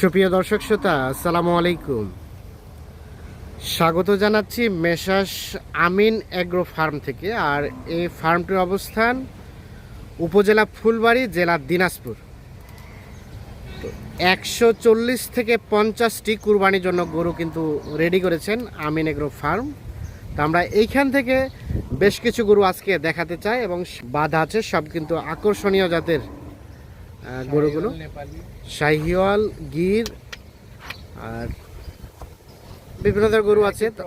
সুপ্রিয় দর্শক শ্রোতা, আসসালামু আলাইকুম। স্বাগত জানাচ্ছি মেশাস আমিন অ্যাগ্রো ফার্ম থেকে, আর এই ফার্মটির অবস্থান উপজেলা ফুলবাড়ি, জেলা দিনাজপুর। একশো চল্লিশ থেকে পঞ্চাশটি কুরবানির জন্য গরু কিন্তু রেডি করেছেন আমিন এগ্রো ফার্ম। তা আমরা এইখান থেকে বেশ কিছু গরু আজকে দেখাতে চাই, এবং বাধা আছে, সব কিন্তু আকর্ষণীয় জাতের গরুগুলো? শাহিওয়াল গির আর বিভিন্ন ধরনের গরু আছে। তো-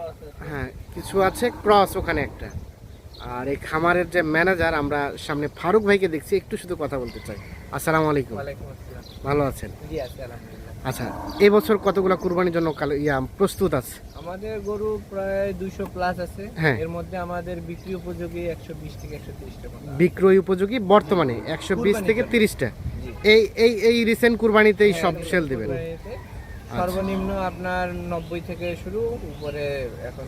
হ্যাঁ কিছু আছে ক্রস ওখানে একটা। আর এই খামারের যে ম্যানেজার আমরা সামনে ফারুক ভাইকে দেখছি একটু শুধু কথা বলতে চাই। আসসালামু আলাইকুম। ভালো আছেন? আছে আচ্ছা এবছর কতগুলো কুরবানির জন্য ইয়া প্রস্তুত আছে? আমাদের গরু প্রায় দুইশো প্লাস আছে। হ্যাঁ। এর মধ্যে আমাদের বিক্রি উপযোগী একশো বিশ থেকে একশো তিরিশ টাকা বিক্রয় উপযোগী বর্তমানে একশো বিশ থেকে। তিরিশটা। এই এই এই রিসেন্ট কুরবানিতেই সব হ্যাঁ, সেল দিবেন। সর্বনিম্ন আপনার নব্বই থেকে শুরু উপরে এখন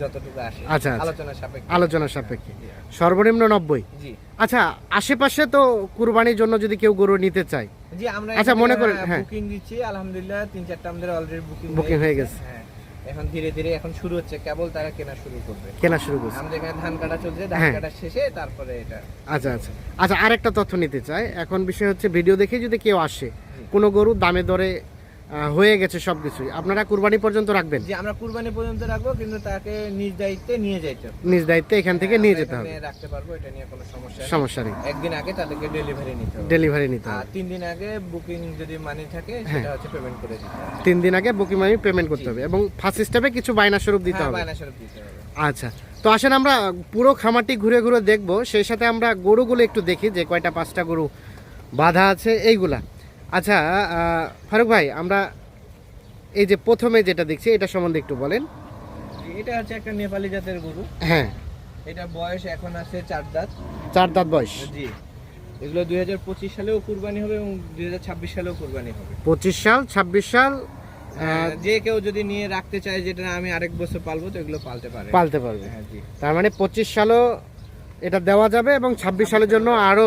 যতটুকু আসে। আচ্ছা, আচ্ছা। আলোচনা সাপেক্ষে। আলোচনা সাপেক্ষে। সর্বনিম্ন নব্বই? জি। আচ্ছা আশেপাশে তো কুরবানির জন্য যদি কেউ গরু নিতে চায়। জি আমরা আচ্ছা, মনে করেন, হ্যাঁ। বুকিং দিচ্ছি আলহামদুলিল্লাহ তিন চারটা আমাদের অলরেডি বুকিং Booking হয়ে গেছে। হ্যাঁ। এখন ধীরে ধীরে এখন শুরু হচ্ছে কেবল তারা কেনা শুরু করবে। কেনা শুরু করছে। আমাদের এখানে ধান কাটা চলছে ধান হ্যাঁ। কাটা শেষে তারপরে এটা। আচ্ছা আচ্ছা। আচ্ছা আরেকটা তথ্য নিতে চাই। এখন বিষয় হচ্ছে ভিডিও দেখে যদি কেউ আসে কোনো গরু দামে দরে হয়ে গেছে সব কিছুই আপনারা কুরবানি পর্যন্ত রাখবেন? যে আমরা কুরবানি পর্যন্ত রাখব কিন্তু তাকে নিজ দায়িত্বে নিয়ে যাইতে হবে। নিজ দায়িত্বে এখান থেকে নিয়ে যেতে হবে। রাখতে পারব এটা নিয়ে কোনো সমস্যা নেই। সমস্যা নেই। একদিন আগে তাদেরকে ডেলিভারি নিতে হবে। ডেলিভারি নিতে আর হবে। তিন দিন আগে বুকিং যদি মানি থাকে হ্যাঁ। সেটা হচ্ছে পেমেন্ট করে দিতে হবে। তিন দিন আগে বুকিং মানি পেমেন্ট করতে হবে এবং ফার্স্ট স্টেপে কিছু বায়না স্বরূপ দিতে হ্যাঁ হবে। বায়না স্বরূপ দিতে হবে। আচ্ছা তো আসেন আমরা পুরো খামারটি ঘুরে ঘুরে দেখব। সেই সাথে আমরা গরুগুলো একটু দেখি যে কয়টা পাঁচটা গরু বাধা আছে এইগুলা। আচ্ছা ফারুক ভাই আমরা এই যে প্রথমে যেটা দেখছি এটা সম্বন্ধে একটু বলেন। এটা হচ্ছে একটা নেপালি জাতের গরু। হ্যাঁ। এটা বয়স এখন আছে চার দাঁত। চার দাঁত বয়স। জি। এগুলো দুই হাজার পঁচিশ সালেও কুরবানি হবে এবং দুই হাজার ছাব্বিশ সালেও কুরবানি হবে। পঁচিশ সাল ছাব্বিশ সাল হ্যাঁ, যে কেউ যদি নিয়ে রাখতে চায় যেটা আমি আরেক বছর পালবো তো এগুলো পালতে পারে। পালতে পারবে। হ্যাঁ জি। তার মানে পঁচিশ সালও এটা দেওয়া যাবে এবং ছাব্বিশ সালের জন্য আরও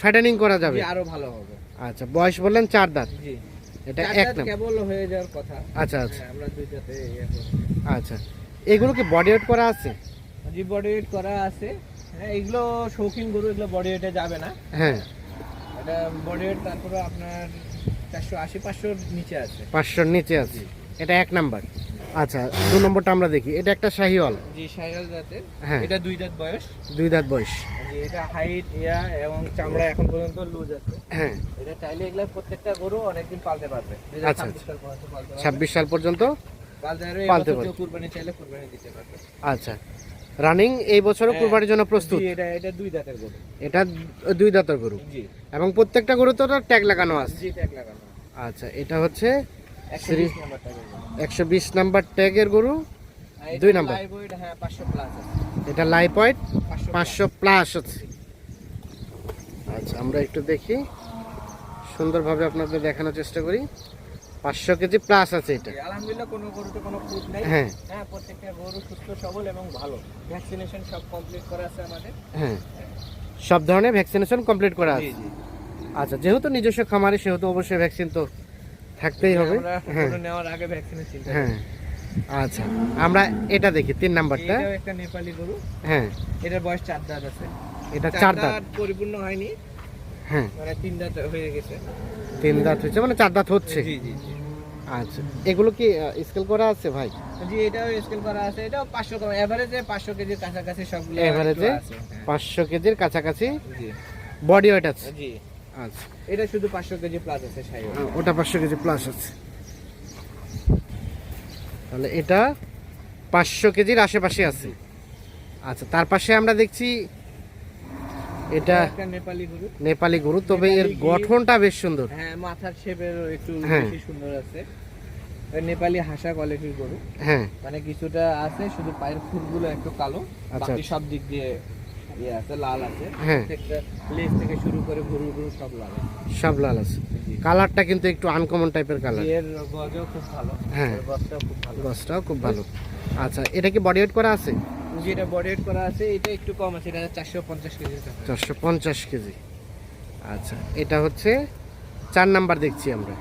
ফ্যাটেনিং করা যাবে। জি, আরও ভালো হবে। আচ্ছা বয়স বললেন চার দাঁত। এটা এক কেবল হয়ে যাওয়ার কথা। আচ্ছা আচ্ছা। হ্যাঁ, আমরা দুইটাতে ইয়ে। আচ্ছা। এগুলো কি বডি ওয়েট করা আছে? জি বডি ওয়েট করা আছে। হ্যাঁ এগুলো শৌখিন গরু এগুলো বডি ওয়েটে যাবে না। হ্যাঁ। এটা বডি ওয়েট তারপরে আপনার চারশো আশি পাঁচশোর নিচে আছে। পাঁচশোর নিচে আছে। এটা এক নাম্বার। আচ্ছা দু নম্বরটা আমরা দেখি। এটা একটা শাহিওয়াল। জি সাইকেল জাতের। হ্যাঁ। এটা দুই দাঁত বয়স। দুই দাঁত বয়স। জি এটা হাইট ইয়া এবং চামড়া এখন পর্যন্ত লুজ আছে। হ্যাঁ। এটা চাইলে এগুলা প্রত্যেকটা গরু অনেকদিন পালতে পারবে। আচ্ছা, 2026 সাল পর্যন্ত পালতে পারবে। ছাব্বিশ সাল পর্যন্ত পালতে পারবে কুরবানি চাইলে কুরবানি দিতে পারবে। আচ্ছা। রানিং এই বছরও হ্যাঁ। কুরবানির জন্য প্রস্তুত? জি, এটা এটা দুই দাঁতের গরু। এটা দুই দাঁতের গরু? জি। এবং প্রত্যেকটা গরু তো ট্যাগ লাগানো আছে? জি ট্যাগ লাগানো আচ্ছা এটা হচ্ছে 120 নাম্বার ট্যাগের গরু। একশো বিশ নাম্বার ট্যাগের গরু? দুই নাম্বার। হ্যাঁ 500 প্লাস এটা লাই পয়েন্ট পাঁচশো প্লাস আছে। আচ্ছা আমরা একটু দেখি। সুন্দরভাবে আপনাদের দেখানোর চেষ্টা করি। পাঁচশো কেজি প্লাস আছে এটা। আলহামদুলিল্লাহ কোনো গরুতে কোনো খুঁত নেই। হ্যাঁ। হ্যাঁ প্রত্যেকটা গরু সুস্থ সবল এবং ভালো। ভ্যাকসিনেশন সব কমপ্লিট করা আছে আমাদের। হ্যাঁ। সব ধরনের ভ্যাকসিনেশন কমপ্লিট করা আছে। আচ্ছা যেহেতু নিজস্ব খামারে সেহেতু অবশ্যই ভ্যাকসিন তো থাকতেই হবে। হ্যাঁ। নেওয়ার আগে ভ্যাকসিনের চিন্তা হ্যাঁ। আচ্ছা আমরা এটা দেখি তিন নাম্বারটা। একটা নেপালি গরু। হ্যাঁ। এটার বয়স চার দাঁত আছে। এটা চার দাঁত। পরিপূর্ণ হয়নি। হ্যাঁ। মানে তিন দাঁত হয়ে গেছে। তিন দাঁত হচ্ছে মানে চার দাঁত হচ্ছে। জি জি জি। আচ্ছা এগুলো কি স্কেল করা আছে ভাই? জি এটাও স্কেল করা আছে। এটাও পাঁচশো কম এভারেজে পাঁচশো কেজির কাছাকাছি সবগুলো? একটু আছে, হ্যাঁ। পাঁচশো কেজির কাছাকাছি জি। বডি ওয়েট আছে। জি। আচ্ছা। এটা শুধু পাঁচশো কেজি প্লাস আছে সাই ওটা পাঁচশো কেজি প্লাস আছে। তাহলে এটা পাঁচশো কেজির আশেপাশে আছে। আচ্ছা তার পাশে আমরা দেখছি এটা নেপালি গরু। নেপালি গরু তবে এর গঠনটা বেশ সুন্দর। হ্যাঁ মাথার শেপের একটু হ্যাঁ। বেশি সুন্দর আছে। নেপালি হাসা কোয়ালিটির গরু। হ্যাঁ। মানে কিছুটা আছে শুধু পায়ের ফুলগুলো একটু কালো আচ্ছা, বাকি আচ্ছা। সব দিক দিয়ে ইয়ে আছে লাল আছে। হ্যাঁ। লেজ থেকে শুরু করে সব লাল সব লাল আছে। কালারটা কিন্তু একটু আনকমন টাইপের কালারের গজও খুব ভালো। হ্যাঁ। গজটাও খুব ভালো। খুব ভালো। আচ্ছা এটা কি বডি ওয়েট করা আছে? যেটা বডি ওয়েট করা আছে। এটা একটু কম আছে এটা চারশো পঞ্চাশ কেজির চারশো পঞ্চাশ কেজি। আচ্ছা এটা হচ্ছে চার নাম্বার দেখছি আমরা।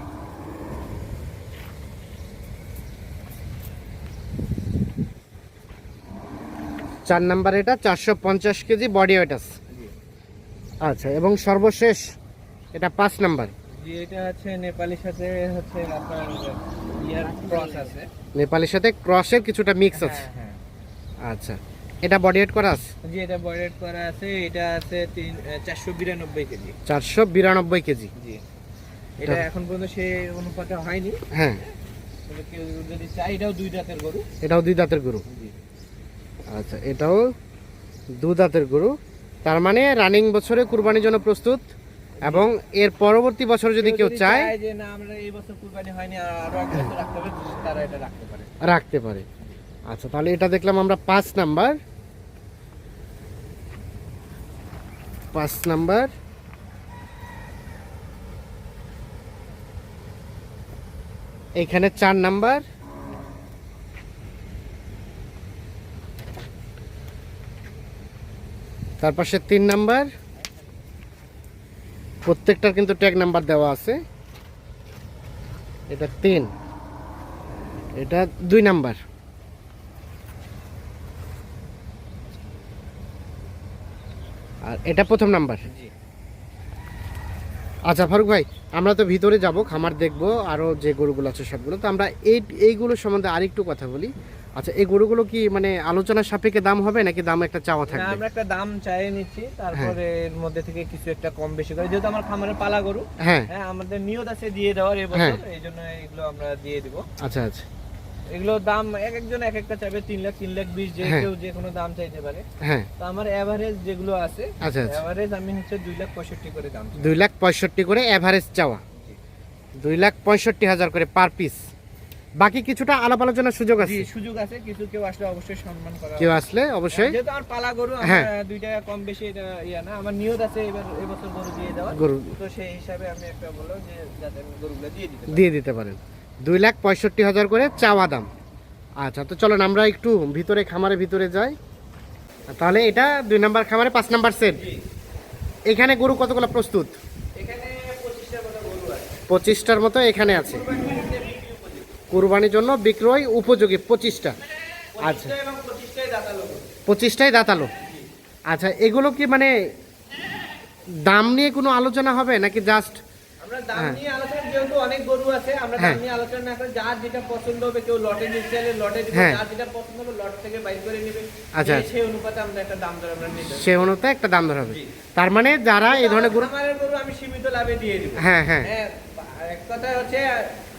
চার নাম্বার এটা চারশো পঞ্চাশ কেজি বডি ওয়েট আছে। আচ্ছা এবং সর্বশেষ এটা পাঁচ নাম্বার। এটা হচ্ছে নেপালির সাথে হচ্ছে আপনার ইয়ার ক্রস আছে। নেপালের সাথে ক্রসের কিছুটা মিক্স আছে। হ্যাঁ। হ্যাঁ আচ্ছা এটা বডি ওয়েট করা আছে? জি এটা বয়েড করা আছে এটা আছে তিন চারশো বিরানব্বই কেজি। চারশো বিরানব্বই কেজি। জি। এটা এখন পর্যন্ত সে অনুপাতে হয়নি। হ্যাঁ। কেউ যদি চাই এটাও দুই দাঁতের গরু। এটাও দুই দাঁতের গরু। জি। আচ্ছা এটাও দু দাঁতের গরু। তার মানে রানিং বছরে কুরবানির জন্য প্রস্তুত এবং এর পরবর্তী বছর যদি কেউ চায় যে না আমরা এই বছর কুরবানি হয়নি আর আরও এক বছর রাখতে হবে তারা এটা রাখতে পারে। রাখতে পারে। আচ্ছা তাহলে এটা দেখলাম আমরা পাঁচ নাম্বার। পাঁচ নাম্বার। এখানে চার নাম্বার। তার পাশে তিন নাম্বার। প্রত্যেকটার কিন্তু ট্যাগ নাম্বার দেওয়া আছে। এটা তিন। এটা দুই নাম্বার। আর এটা প্রথম নাম্বার। জি। আচ্ছা ফারুক ভাই আমরা তো ভিতরে যাব খামার দেখব আরও যে গরুগুলো আছে সবগুলো। তো আমরা এই এইগুলো সম্বন্ধে আরেকটু কথা বলি। আচ্ছা এই গরুগুলো কি মানে আলোচনার সাপেক্ষে দাম হবে নাকি দাম একটা চাওয়া থাকবে? আমরা একটা দাম চাইয়ে নিচ্ছি তারপরে এর মধ্যে থেকে কিছু একটা কম বেশি করে যেহেতু আমার খামারে পালা গরু হ্যাঁ। হ্যাঁ আমাদের নিয়ত আছে দিয়ে দেওয়ার হ্যাঁ। এবছর এই জন্য এগুলো আমরা দিয়ে দিব। আচ্ছা আচ্ছা। এগুলো দাম এক একজন এক একটা চাইবে তিন লাখ তিন লাখ বিশ যে হ্যাঁ। কেউ যে কোনো দাম চাইতে পারে। হ্যাঁ। তো আমার এভারেজ যেগুলো আছে আচ্ছা আচ্ছা। এভারেজ আমি হচ্ছে দুই লাখ পঁয়ষট্টি করে দাম চাই। দুই লাখ পঁয়ষট্টি করে অ্যাভারেজ চাওয়া। দুই লাখ পঁয়ষট্টি হাজার করে পার পিস বাকি কিছুটা আলাপ আলোচনার সুযোগ আছে? সুযোগ আছে কিছু কেউ আসলে অবশ্যই সম্মান করা কেউ আসলে অবশ্যই। যেহেতু আমার পালা গরু হ্যাঁ। দুই টাকা কম বেশি এটা ইয়া না আমার নিয়ত আছে এবার এবছর গরু দিয়ে দেওয়ার। গরু। তো সেই হিসাবে আমি একটা বললাম যে যাতে আমি গরুগুলো দিয়ে দিতে। দিয়ে দিতে পারেন। দুই লাখ পঁয়ষট্টি হাজার করে চাওয়া দাম। আচ্ছা তো চলেন আমরা একটু ভিতরে খামারের ভিতরে যাই। তাহলে এটা দুই নাম্বার খামারে পাঁচ নাম্বার সেট। এখানে গরু কতগুলো প্রস্তুত? এখানে পঁচিশটার মতো এখানে আছে। কুরবানির জন্য বিক্রয় উপযোগী পঁচিশটা আচ্ছা এবং পঁচিশটাই দাঁতালো আচ্ছা এগুলো কি মানে দাম নিয়ে কোনো আলোচনা হবে নাকি জাস্ট আমরা দাম হ্যাঁ। নিয়ে আলোচনা যেহেতু অনেক গরু আছে আমরা হ্যাঁ। দাম নিয়ে আলোচনা না করে যার যেটা পছন্দ হবে কেউ লটে নিতে লটে দিবে। যেটা পছন্দ হবে লট থেকে বাইর করে নেবে আচ্ছা। সেই অনুপাতে আমরা একটা দাম ধরা হবে তার মানে যারা এই ধরনের গরু আমি সীমিত লাভে দিয়ে হ্যাঁ হ্যাঁ হ্যাঁ এক কথা হচ্ছে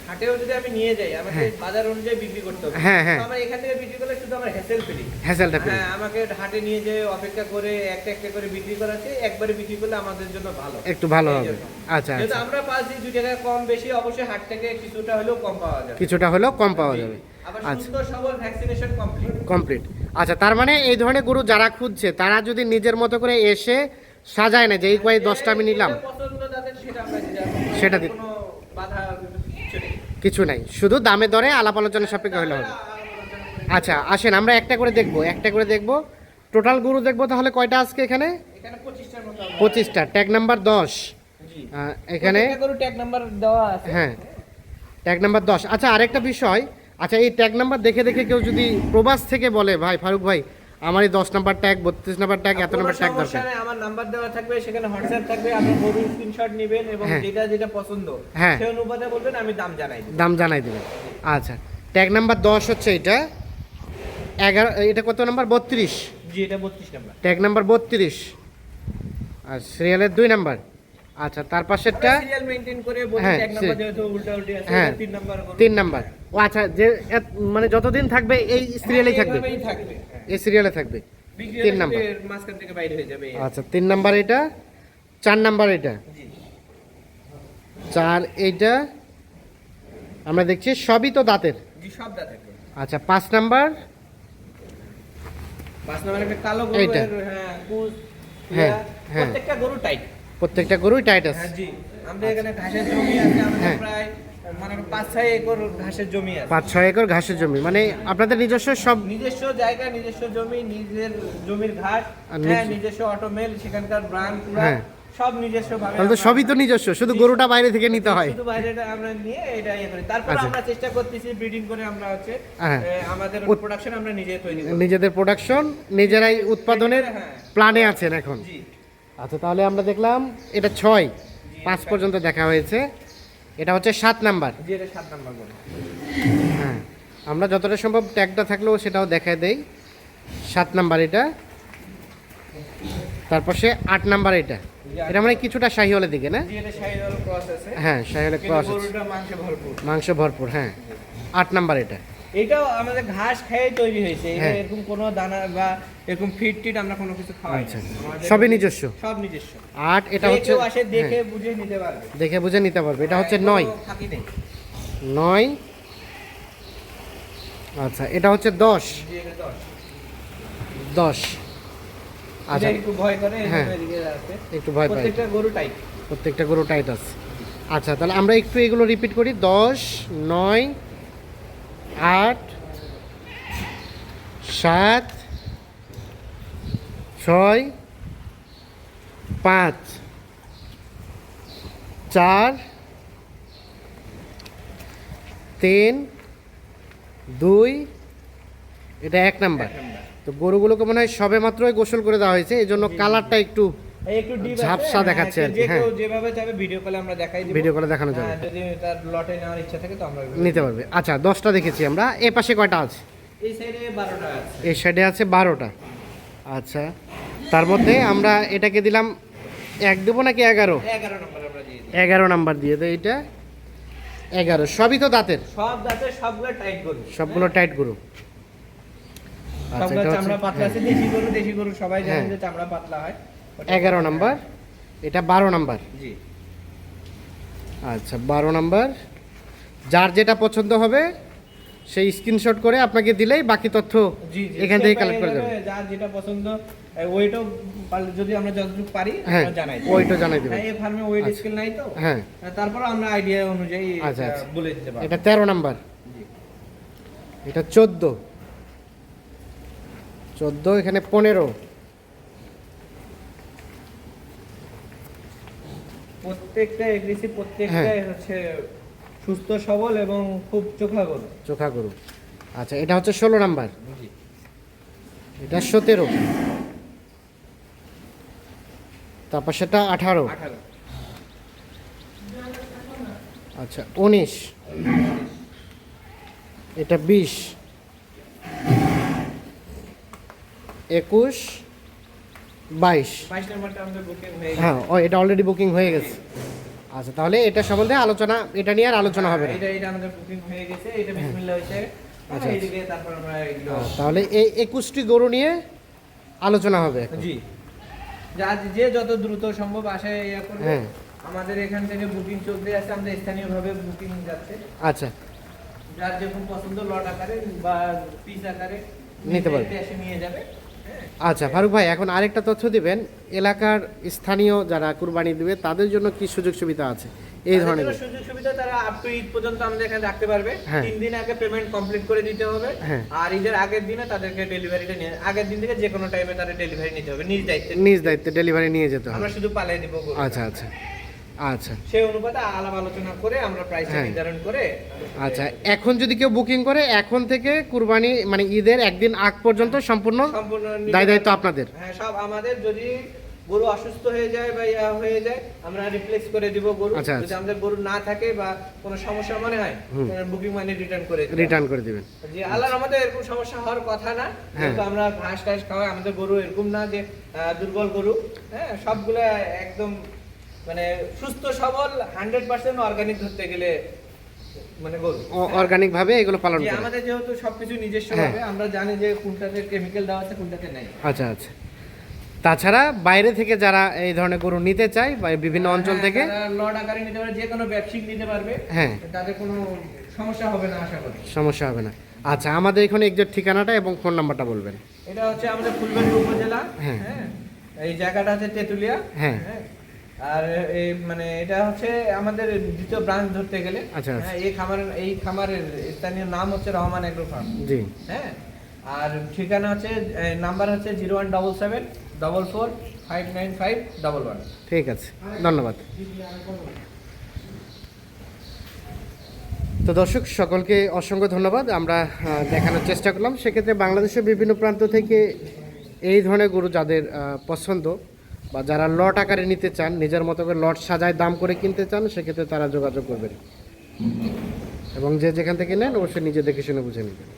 হাটেও যদি আমি নিয়ে যাই আমাকে বাজার অনুযায়ী বিক্রি করতে হবে। হ্যাঁ, হ্যাঁ। আমরা এখান থেকে বিক্রি করলে শুধু আমার হ্যাসেল ফ্রি হ্যাসেলটা পেয়ে হ্যাঁ আমাকে হাটে নিয়ে যেয়ে অপেক্ষা করে একটা একটা করে বিক্রি করাচ্ছে একবারে বিক্রি করলে আমাদের জন্য ভালো। একটু ভালো হবে। আচ্ছা আচ্ছা। আমরা পাঁচ দিই টাকা কম বেশি অবশ্যই হাট থেকে কিছুটা হলেও কম পাওয়া যাবে। কিছুটা হলেও কম পাওয়া যাবে। আচ্ছা। সবল ভ্যাকসিনেশন কমপ্লিট কমপ্লিট আচ্ছা তার মানে এই ধরনের গরু যারা খুঁজছে তারা যদি নিজের মতো করে এসে সাজায় না যে এই কয়েক দশটা আমি নিলাম। সেটা বাধা কিছু নাই। শুধু দামে দরে আলাপ আলোচনা সাপেক্ষে হলে হবে। আচ্ছা আসেন আমরা একটা করে দেখব একটা করে দেখব। টোটাল গরু দেখব তাহলে কয়টা আজকে এখানে? পঁচিশটা ট্যাগ নাম্বার দশ। এখানে গরু ট্যাগ নাম্বার দেওয়া হ্যাঁ ট্যাগ নাম্বার দশ। আচ্ছা আরেকটা বিষয়। আচ্ছা এই ট্যাগ নাম্বার দেখে দেখে কেউ যদি প্রবাস থেকে বলে ভাই ফারুক ভাই আমার এই দশ নাম্বার ট্যাগ বত্রিশ নাম্বার ট্যাগ এত নাম্বার ট্যাগ দরকার। আমার নাম্বার দেওয়া থাকবে সেখানে হোয়াটসঅ্যাপ থাকবে আপনি গরুর স্ক্রিনশট নেবেন এবং হ্যাঁ। যেটা যেটা পছন্দ হ্যাঁ। সেই অনুপাতে বলবেন আমি দাম জানাই দেব। দাম জানাই দেবেন। আচ্ছা ট্যাগ নাম্বার দশ হচ্ছে এটা। এগারো এটা কত নাম্বার? বত্রিশ। জি এটা বত্রিশ নাম্বার। ট্যাগ নাম্বার বত্রিশ। আর সিরিয়ালের দুই নাম্বার। আচ্ছা তার পাশেরটা সিরিয়াল মেইনটেইন করে বলি হ্যাঁ, নাম্বার যেহেতু উল্টা উল্টি আছে হ্যাঁ। তিন নাম্বার তিন নাম্বার। ও আচ্ছা যে মানে যতদিন থাকবে এই সিরিয়ালেই থাকবে? এইভাবেই থাকবে। হ্যাঁ। এই সিরিয়ালে থাকবে? তিন নাম্বার। হয়ে আচ্ছা তিন নাম্বার এটা চার নাম্বার এটা? চার এইটা আমরা দেখছি সবই তো দাঁতের? আচ্ছা পাঁচ নাম্বার? এইটা। হ্যাঁ হ্যাঁ, হ্যাঁ। প্রত্যেকটা গরু টাইট প্রত্যেকটা গরুই টাইট আছে। হ্যাঁ মানে পাঁচ ছয় একর ঘাসের জমি আছে। পাঁচ ছয় একর ঘাসের জমি। মানে আপনাদের নিজস্ব সব নিজস্ব জায়গা নিজস্ব জমি নিজের জমির ঘাস হ্যাঁ নিজস্ব অটোমেল সেখানকার ব্রান্ড হ্যাঁ। সব নিজস্ব তাহলে তো সবই তো নিজস্ব শুধু গরুটা বাইরে থেকে নিতে হয়। শুধু বাইরেটা আমরা নিয়ে এটা ইয়ে করি। তারপর আচ্ছা। আমরা চেষ্টা করতেছি ব্রিডিং করে আমরা হচ্ছে হ্যাঁ। আমাদের প্রোডাকশন আমরা নিজে তৈরি করি। নিজেদের প্রোডাকশন নিজেরাই উৎপাদনের হ্যাঁ। প্ল্যানে আছেন এখন। আচ্ছা তাহলে আমরা দেখলাম এটা ছয়। পাঁচ পর্যন্ত দেখা হয়েছে। এটা হচ্ছে সাত নাম্বার। সাত নাম্বার হ্যাঁ আমরা যতটা সম্ভব ট্যাগটা থাকলেও সেটাও দেখায় দেই। সাত নাম্বার এটা। তারপর সে আট নাম্বার এটা। এটা মানে কিছুটা শাহিওয়ালের দিকে না? হ্যাঁ শাহিওয়ালের ক্রস আছে। মাংস ভরপুর হ্যাঁ। আট নাম্বার এটা। এটাও আমাদের ঘাস খেয়ে তৈরি হয়েছে। এটা হ্যাঁ। এরকম কোনো দানা বা এরকম ফিট টিট আমরা কোনো কিছু খাওয়াই। আচ্ছা আমাদের- সবই নিজস্ব? সব নিজস্ব। আট এটা হচ্ছে আসে দেখে হ্যাঁ, বুঝে নিতে পারবে। দেখে বুঝে নিতে পারবে। এটা হচ্ছে নয়। নয়। আচ্ছা এটা হচ্ছে দশ। দশ। আচ্ছা। একটু ভয় করে হ্যাঁ। একটু ভয় পাই প্রত্যেকটা গরু টাইট প্রত্যেকটা গরু টাইট আছে। আচ্ছা তাহলে আমরা একটু এগুলো রিপিট করি। দশ নয় আট সাত ছয় পাঁচ চার তিন দুই এটা এক নাম্বার। তো গরুগুলোকে মনে হয় সবে মাত্রই গোসল করে দেওয়া হয়েছে এই জন্য কালারটা একটু একটু ঝাপসা দেখাচ্ছে আর কি, হ্যাঁ। যেভাবে চাবে ভিডিও কলে আমরা দেখাই দিব। ভিডিও করে দেখানো যাবে। হ্যাঁ, যদি তার লটে নেওয়ার ইচ্ছা থাকে তো আমরা নিতে পারবে। আচ্ছা দশটা দেখেছি আমরা। এ পাশে কয়টা আছে? এই সাইডে 12টা আছে। এই সাইডে আছে বারোটা। আচ্ছা তার মধ্যে আমরা এটাকে দিলাম এক দেবো নাকি এগারো? 11 নম্বর আমরা দিয়ে দিই এগারো নাম্বার দিয়ে দেয় এটা। এগারো সবই তো দাঁতের? সব দাঁতে সবগুলো টাইট গরু। সবগুলো টাইট গরু। আচ্ছা সবগুলো চামড়া পাতলা হচ্ছে আছে দেশি গরু দেশি গরু সবাই জানেন হ্যাঁ। যে চামড়া পাতলা হয়। এগারো নাম্বার এটা বারো নাম্বার। জি। আচ্ছা বারো নাম্বার। যার যেটা পছন্দ হবে সেই স্ক্রিনশট করে আপনাকে দিলেই বাকি তথ্য এখান থেকে কালেক্ট করে যাবে, যার যেটা পছন্দ ওইটাও যদি আমরা যতটুকু পারি হ্যাঁ জানাই ওইটা জানাই দেবেন হ্যাঁ এই ফার্মে ওয়েট। স্কেল নাই তো। হ্যাঁ। তারপর আমরা আইডিয়া অনুযায়ী আচ্ছা, আচ্ছা। বলে দিতে পারব। এটা তেরো নাম্বার। এটা চোদ্দ। চোদ্দ এখানে পনেরো। প্রত্যেকটা এগ্রেসিভ প্রত্যেকটাই হচ্ছে সুস্থ সবল এবং খুব চোখা গরু। চোখা গরু। আচ্ছা এটা হচ্ছে ষোলো নাম্বার। এটা সতেরো। তারপর সেটা আঠারো। আঠারো। আচ্ছা উনিশ। এটা বিশ। একুশ। বাইশ। হয়ে হ্যাঁ ও এটা অলরেডি বুকিং হয়ে গেছে। আচ্ছা তাহলে এটা সম্বন্ধে আলোচনা এটা নিয়ে আর আলোচনা হবে না। এটা এটা আমাদের বুকিং হয়ে গেছে এটা বিসমিল্লাহ হয়েছে আচ্ছা, আমরা তাহলে এই একুশটি গরু নিয়ে আলোচনা হবে জি। যা যে যত দ্রুত সম্ভব আসে ইয়া করবে। হ্যাঁ। আমাদের এখান থেকে বুকিং চলতে আছে আমাদের স্থানীয়ভাবে বুকিং যাচ্ছে। আচ্ছা। যার যেরকম পছন্দ লট আকারে বা পিস আকারে নিতে পারবে। এসে নিয়ে যাবে। আচ্ছা ফারুক ভাই এখন আরেকটা তথ্য দিবেন। এলাকার স্থানীয় যারা কুরবানি দিবে তাদের জন্য কি সুযোগ সুবিধা আছে? এই ধরনের সুযোগ সুবিধা তারা আপ টু ঈদ পর্যন্ত আমাদের এখানে রাখতে পারবে। হ্যাঁ। তিন দিন আগে পেমেন্ট কমপ্লিট করে দিতে হবে। হ্যাঁ। আর ঈদের আগের দিনে তাদেরকে ডেলিভারিটা নিয়ে আগের দিন থেকে যে কোনো টাইমে তাদের ডেলিভারি নিতে হবে নিজ দায়িত্বে। নিজ দায়িত্বে ডেলিভারি নিয়ে যেতে হবে। আমরা শুধু পালিয়ে দিব আচ্ছা আচ্ছা। আচ্ছা সেই অনুপাতে আলাপ আলোচনা করে আমরা প্রাইস হ্যাঁ। নির্ধারণ করে আচ্ছা এখন যদি কেউ বুকিং করে এখন থেকে কুরবানি মানে ঈদের একদিন আগ পর্যন্ত সম্পূর্ণ সম্পূর্ণ দায় দায়িত্ব আপনাদের হ্যাঁ সব আমাদের যদি গরু অসুস্থ হয়ে যায় বা ইয়া হয়ে যায় আমরা রিপ্লেস করে দিব গরু আচ্ছা, যদি আচ্ছা। আমাদের গরু না থাকে বা কোনো সমস্যা মনে হয় বুকিং মানি রিটার্ন করে রিটার্ন করে দিবেন যে আল্লাহর আমাদের এরকম সমস্যা হওয়ার কথা না হ্যাঁ। কিন্তু আমরা ঘাস টাস খাওয়াই আমাদের গরু এরকম না যে দুর্বল গরু হ্যাঁ সবগুলা একদম মানে সুস্থ সবল হান্ড্রেড পার্সেন্ট অর্গানিক ধরতে গেলে মানে গরু। অর্গানিক ভাবে এগুলো পালন করে। আমাদের যেহেতু সবকিছু নিজস্ব হ্যাঁ। ভাবে আমরা জানি যে কোনটাতে কেমিক্যাল দেওয়া আছে কোনটাতে নাই। আচ্ছা আচ্ছা। তাছাড়া বাইরে থেকে যারা এই ধরনের গরু নিতে চায় বা বিভিন্ন অঞ্চল থেকে লড আকারে নিতে পারবে যে কোনো ব্যবসায়িক নিতে পারবে। হ্যাঁ। তাদের কোনো সমস্যা হবে না আশা করি। সমস্যা হবে না। আচ্ছা আমাদের এখানে একজোট ঠিকানাটা এবং ফোন নাম্বারটা বলবেন। এটা হচ্ছে আমাদের ফুলবাড়ি উপজেলা। হ্যাঁ। হ্যাঁ। এই জায়গাটা হচ্ছে তেতুলিয়া। হ্যাঁ। আর এই মানে এটা হচ্ছে আমাদের দ্বিতীয় ব্রাঞ্চ ধরতে গেলে। আচ্ছা। হ্যাঁ এই খামারের এই খামারের স্থানীয় নাম হচ্ছে রহমান এগ্রো ফার্ম জি। হ্যাঁ আর ঠিকানা হচ্ছে নাম্বার হচ্ছে zero one double seven double four five nine five double one ঠিক আছে ধন্যবাদ। তো দর্শক সকলকে অসংখ্য ধন্যবাদ। আমরা দেখানোর চেষ্টা করলাম। সেক্ষেত্রে বাংলাদেশের বিভিন্ন প্রান্ত থেকে এই ধরনের গরু যাদের পছন্দ বা যারা লট আকারে নিতে চান, নিজের মতো করে লট সাজায় দাম করে কিনতে চান, সেক্ষেত্রে তারা যোগাযোগ করবেন। এবং যে যেখান থেকে নেন, অবশ্যই নিজে দেখে শুনে বুঝে নেবেন।